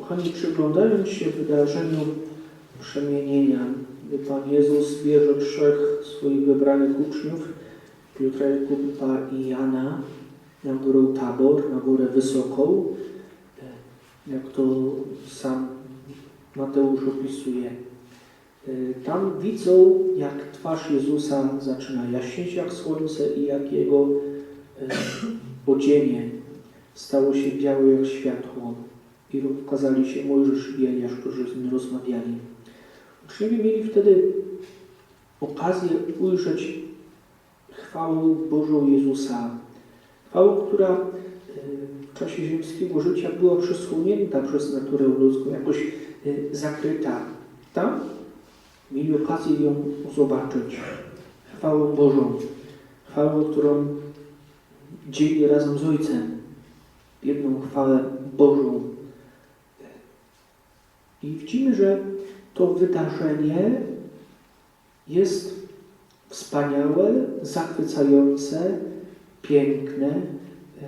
Kochani, przyglądając się wydarzeniu przemienienia, gdy Pan Jezus bierze trzech swoich wybranych uczniów, Piotra, Jakuba i Jana, na górę Tabor, na górę Wysoką, e, jak to sam Mateusz opisuje. E, Tam widzą, jak twarz Jezusa zaczyna jaśnieć jak słońce i jak jego e, odzienie stało się białe jak światło. I ukazali się Mojżesz i którzy z nim rozmawiali. Uczniowie mieli wtedy okazję ujrzeć chwałę Bożą Jezusa. Chwałę, która e, w czasie ziemskiego życia była przysłonięta przez naturę ludzką, jakoś e, zakryta. Tam mieli okazję ją zobaczyć. Chwałę Bożą. Chwałę, którą dzieli razem z Ojcem. Jedną chwałę Bożą. I widzimy, że to wydarzenie jest wspaniałe, zachwycające, piękne. E,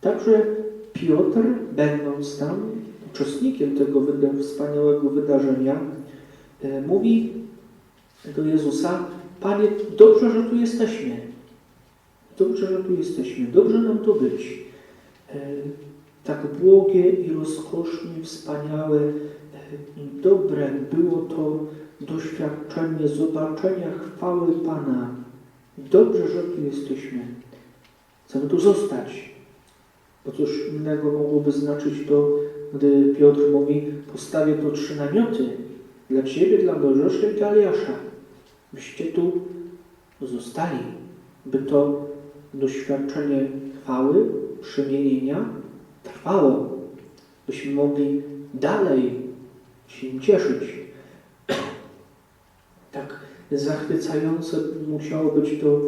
Także Piotr, będąc tam uczestnikiem tego wspaniałego wydarzenia, e, mówi do Jezusa: Panie, dobrze, że tu jesteśmy. Dobrze, że tu jesteśmy. Dobrze nam tu być. E, Tak błogie i rozkosznie, wspaniałe dobre było to doświadczenie zobaczenia chwały Pana. Dobrze, że tu jesteśmy. Chcemy tu zostać. Bo cóż innego mogłoby znaczyć to, gdy Piotr mówi, postawię tu trzy namioty dla Ciebie, dla Mojżesza i dla Eliasza. Byście tu zostali, by to doświadczenie chwały, przemienienia trwało, byśmy mogli dalej się cieszyć. Tak zachwycające musiało być to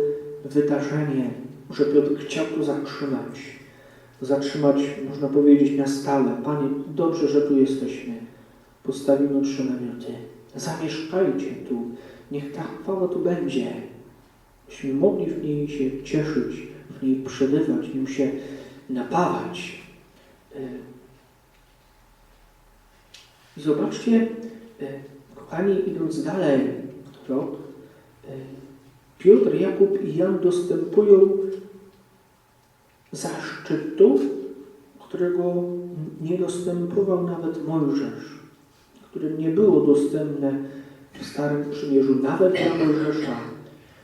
wydarzenie, że Piotr chciał to zatrzymać. Zatrzymać, można powiedzieć, na stałe. Panie, dobrze, że tu jesteśmy. Postawimy trzy namioty. Zamieszkajcie tu. Niech ta chwała tu będzie. Byśmy mogli w niej się cieszyć, w niej przebywać, nim się napawać. Zobaczcie, e, kochani, idąc dalej, krok, e, Piotr, Jakub i Jan dostępują zaszczytu, którego nie dostępował nawet Mojżesz, które nie było dostępne w Starym Przymierzu, nawet dla Mojżesza,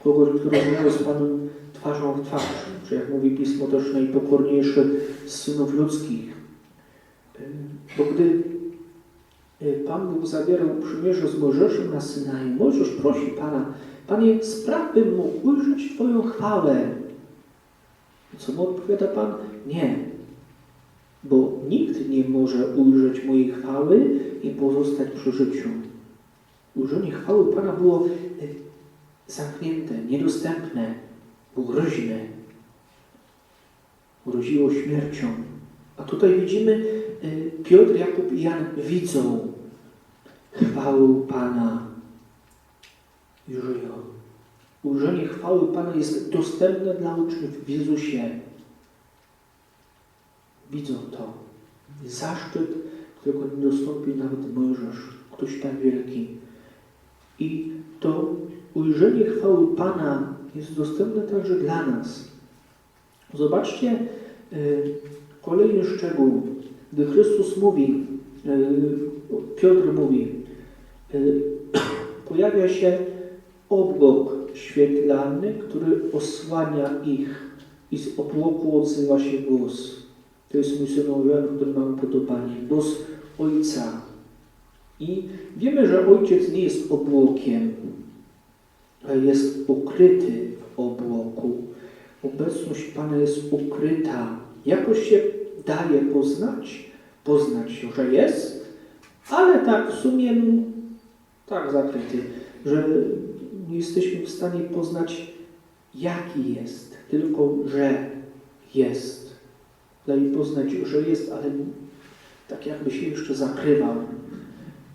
kogoś, który miał z Panem twarzą w twarz, czy jak mówi Pismo też najpokorniejszy z synów ludzkich. E, Bo gdy Pan Bóg zabierał przymierze z Mojżeszem na Synaju, Mojżesz prosi Pana, Panie, spraw bym mógł ujrzeć Twoją chwałę. Co mu odpowiada Pan? Nie, bo nikt nie może ujrzeć mojej chwały i pozostać przy życiu. Ujrzenie chwały Pana było e, zamknięte, niedostępne, groźne. Groziło śmiercią. A tutaj widzimy, Piotr, Jakub i Jan widzą chwałę Pana żyją. Ujrzenie chwały Pana jest dostępne dla uczniów w Jezusie. Widzą to. Zaszczyt, którego nie dostąpił nawet Mojżesz, ktoś tak wielki. I to ujrzenie chwały Pana jest dostępne także dla nas. Zobaczcie y, kolejny szczegół. Gdy Chrystus mówi, y, Piotr mówi, y, pojawia się obłok świetlany, który osłania ich i z obłoku odzywa się głos. To jest mój syn w którym mam podobanie. Głos Ojca. I wiemy, że Ojciec nie jest obłokiem, jest ukryty w obłoku. Obecność Pana jest ukryta. Jakoś się daje poznać, poznać się, że jest, ale tak w sumie tak zakryty, że nie jesteśmy w stanie poznać, jaki jest, tylko że jest. Daje poznać, że jest, ale tak jakby się jeszcze zakrywał.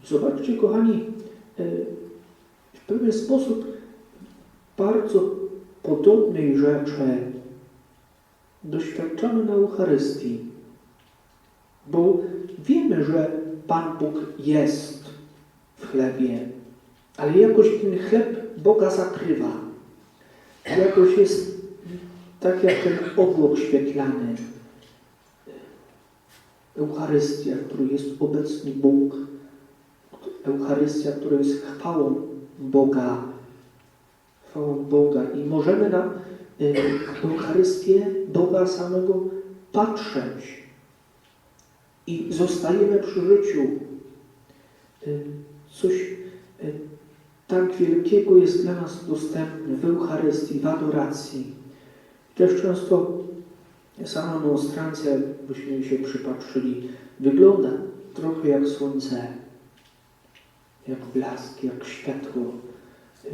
Zobaczcie, kochani, e, w pewien sposób bardzo podobnej rzeczy doświadczamy na Eucharystii. Bo wiemy, że Pan Bóg jest w chlebie, ale jakoś ten chleb Boga zakrywa. Jakoś jest tak jak ten obłok świetlany. Eucharystia, w której jest obecny Bóg. Eucharystia, która jest chwałą Boga. Chwałą Boga. I możemy na y, Eucharystię Boga samego patrzeć. I zostajemy przy życiu. Y, Coś y, tak wielkiego jest dla nas dostępne w Eucharystii, w adoracji. Też często sama monstrancja, byśmy się przypatrzyli, wygląda trochę jak słońce, jak blask, jak światło. Yy,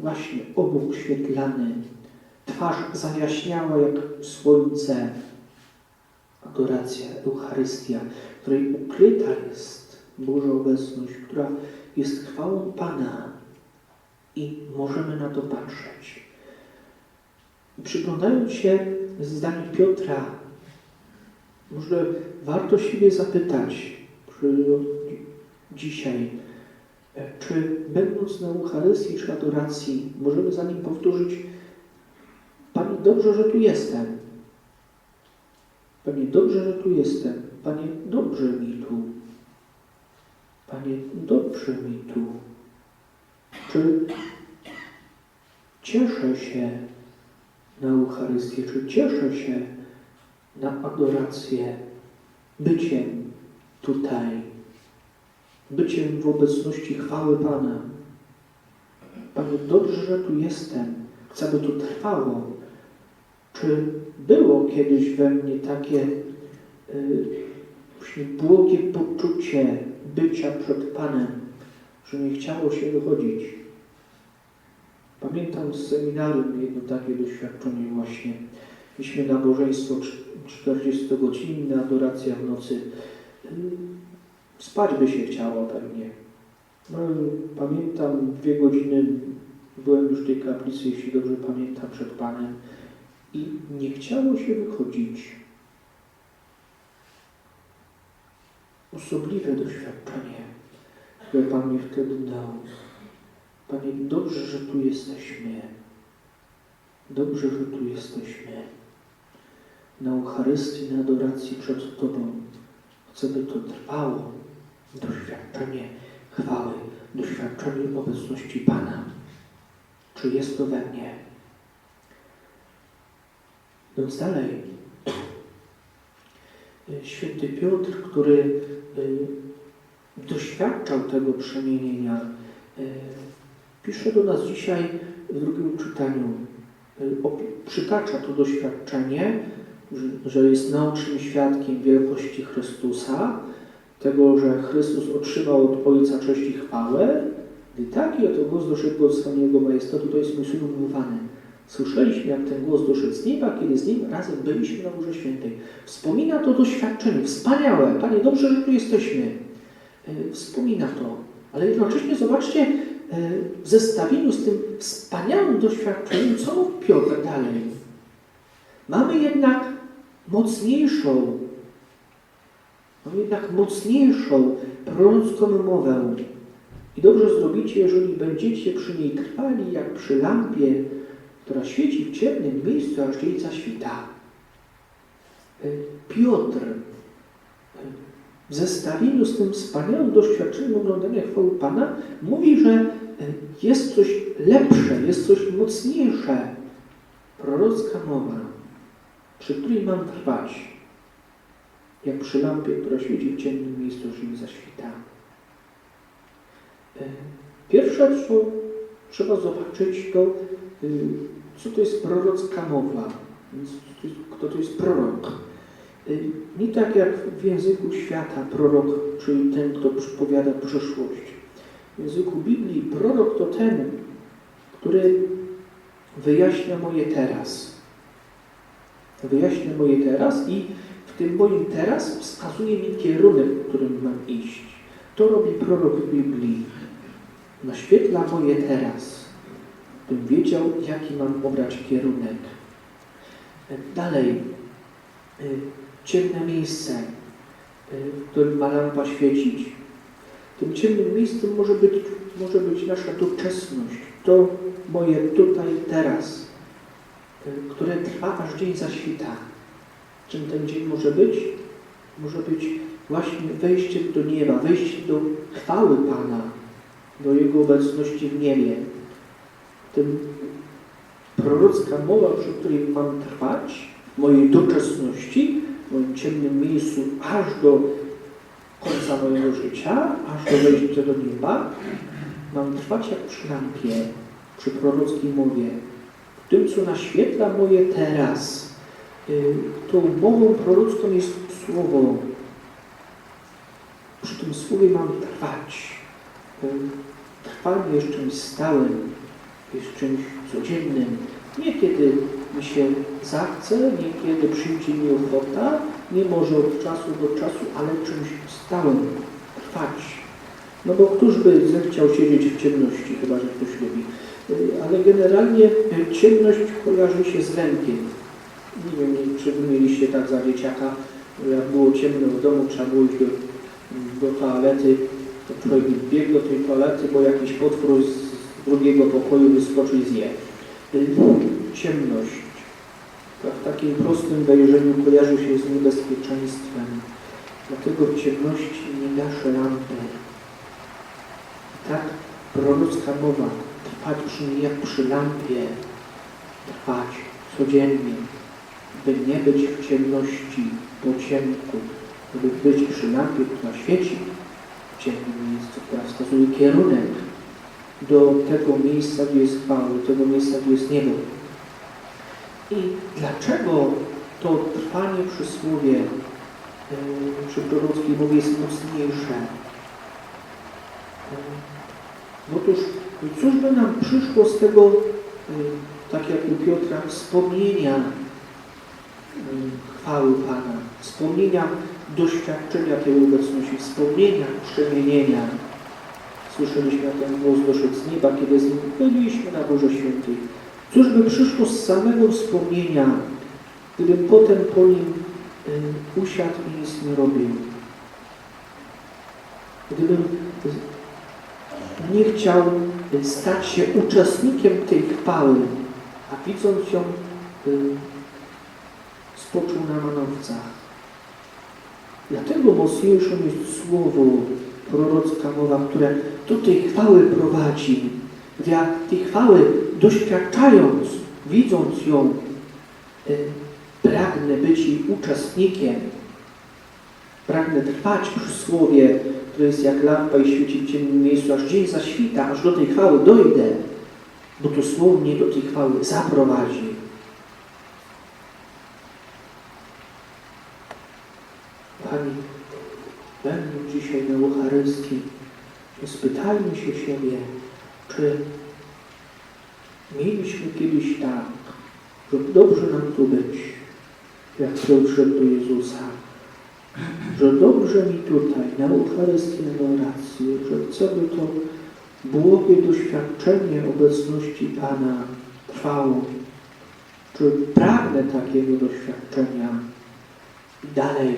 Właśnie obłok świetlany, twarz zajaśniała jak słońce. Adoracja, Eucharystia, w której ukryta jest Boża obecność, która jest chwałą Pana i możemy na to patrzeć. Przyglądając się zdaniu Piotra, może warto siebie zapytać dzisiaj, czy będąc na Eucharystii czy adoracji, możemy za nim powtórzyć Panie, dobrze, że tu jestem. Panie, dobrze, że tu jestem. Panie, dobrze mi tu. Panie, dobrze mi tu. Czy cieszę się na Eucharystię, czy cieszę się na adorację byciem tutaj, byciem w obecności chwały Pana. Panie, dobrze, że tu jestem. Chcę, by tu trwało. Czy było kiedyś we mnie takie y, właśnie błogie poczucie bycia przed Panem, że nie chciało się wychodzić? Pamiętam z seminarium jedno takie doświadczenie właśnie. Mieliśmy nabożeństwo 40-godzinne, adoracja w nocy. Yy, Spać by się chciało pewnie. No, pamiętam dwie godziny, byłem już w tej kaplicy, jeśli dobrze pamiętam, przed Panem i nie chciało się wychodzić. Osobliwe doświadczenie, które Pan mi wtedy dał. Panie, dobrze, że tu jesteśmy. Dobrze, że tu jesteśmy. Na Eucharystii, na adoracji przed Tobą. Chcę, by to trwało. Doświadczenie chwały, doświadczenie obecności Pana. Czy jest to we mnie? Idąc dalej, święty Piotr, który y, doświadczał tego przemienienia, y, pisze do nas dzisiaj w drugim czytaniu. Y, Przytacza to doświadczenie, że- jest naocznym świadkiem wielkości Chrystusa, tego, że Chrystus otrzymał od Ojca cześć i chwałę, gdy taki oto głos doszedł od swojego majestatu, to jest mój. Słyszeliśmy, jak ten głos doszedł z nieba, kiedy z nim razem byliśmy na Górze Świętej. Wspomina to doświadczenie, wspaniałe. Panie, dobrze, że tu jesteśmy. E, Wspomina to. Ale jednocześnie zobaczcie, e, w zestawieniu z tym wspaniałym doświadczeniem, co mówi Piotr dalej. Mamy jednak mocniejszą, mamy jednak mocniejszą prorocką mowę. I dobrze zrobicie, jeżeli będziecie przy niej trwali, jak przy lampie, która świeci w ciemnym miejscu, aż jej zaświta. E, Piotr e, w zestawieniu z tym wspaniałym doświadczeniem oglądania chwały Pana mówi, że e, jest coś lepsze, jest coś mocniejsze. Prorocka mowa, przy której mam trwać, jak przy lampie, która świeci w ciemnym miejscu, jej zaświta. E, Pierwsze, co trzeba zobaczyć, to co to jest prorocka mowa. Kto to jest prorok? Y, Nie tak jak w języku świata prorok, czyli ten, kto przypowiada przyszłość. W języku Biblii prorok to ten, który wyjaśnia moje teraz. Wyjaśnia moje teraz i w tym moim teraz wskazuje mi kierunek, w którym mam iść. To robi prorok w Biblii. Naświetla moje teraz, bym wiedział, jaki mam obrać kierunek. Dalej, y, ciemne miejsce. w którym ma lampa świecić. Tym ciemnym miejscem może być, może być nasza doczesność, to moje tutaj, teraz, y, które trwa aż dzień zaświta. Czym ten dzień może być? Może być właśnie wejściem do nieba, wejściem do chwały Pana, do Jego obecności w niebie. Tym prorocka mowa, przy której mam trwać, w mojej doczesności, w moim ciemnym miejscu, aż do końca mojego życia, aż do wejścia do nieba, mam trwać jak przy lampie, przy prorockiej mowie, w tym, co naświetla moje teraz. Y, Tą mową prorocką jest słowo. Przy tym słowie mam trwać. Y, Trwanie jest czymś stałym, jest czymś codziennym. Nie kiedy mi się zachce, nie kiedy przyjdzie mi ochota, nie może od czasu do czasu, ale czymś stałym. Trwać. No bo któż by zechciał siedzieć w ciemności, chyba że ktoś lubi. Y, Ale generalnie y, ciemność kojarzy się z lękiem. Nie wiem, czy wy mieliście tak za dzieciaka, jak było ciemno w domu, trzeba było iść do, do toalety, to człowiek biegł do tej toalety, bo jakiś potwór z drugiego pokoju wyskoczył i zje. Y, Ciemność. To w takim prostym wejrzeniu kojarzy się z niebezpieczeństwem. Dlatego w ciemności nie gaszę lampy. Tak prorocka mowa, trwać przy niej jak przy lampie, trwać codziennie, by nie być w ciemności, po ciemku, by być przy lampie, która świeci w ciemnym miejscu, która wskazuje kierunek do tego miejsca, gdzie jest chwała, do tego miejsca, gdzie jest niebo. I dlaczego to trwanie przy słowie, yy, przy prorockiej mowie jest mocniejsze? Yy, Otóż, cóż by nam przyszło z tego, yy, tak jak u Piotra, wspomnienia chwały Pana, wspomnienia doświadczenia tej obecności, wspomnienia przemienienia. Słyszeliśmy, ten głos doszedł z nieba, kiedy z nim byliśmy na Boże Świętej. Cóż by przyszło z samego wspomnienia, gdybym potem po nim y, usiadł i nic nie robił? Gdybym y, nie chciał y, stać się uczestnikiem tej chwały, a widząc ją spoczął na manowcach. Dlatego mocniejszą jest słowo prorocka mowa, które do tej chwały prowadzi. Ja tej chwały doświadczając, widząc ją, y, pragnę być jej uczestnikiem. Pragnę trwać przy słowie, które jest jak lampa i świeci w ciemnym miejscu, aż dzień zaświta, aż do tej chwały dojdę, bo to słowo mnie do tej chwały zaprowadzi. Pani, będąc dzisiaj na Eucharystii, spytajmy się siebie, czy mieliśmy kiedyś tak, że dobrze nam tu być, jak Piotr szedł do Jezusa, że dobrze mi tutaj, na Eucharystii, na oracji, że chcę, by to błogie doświadczenie obecności Pana trwało. Czy pragnę takiego doświadczenia i dalej,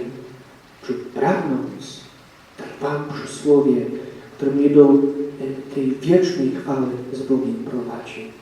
czy pragnąc, trwam przy Słowie, które mnie do e, tej wiecznej chwały z Bogiem prowadzi.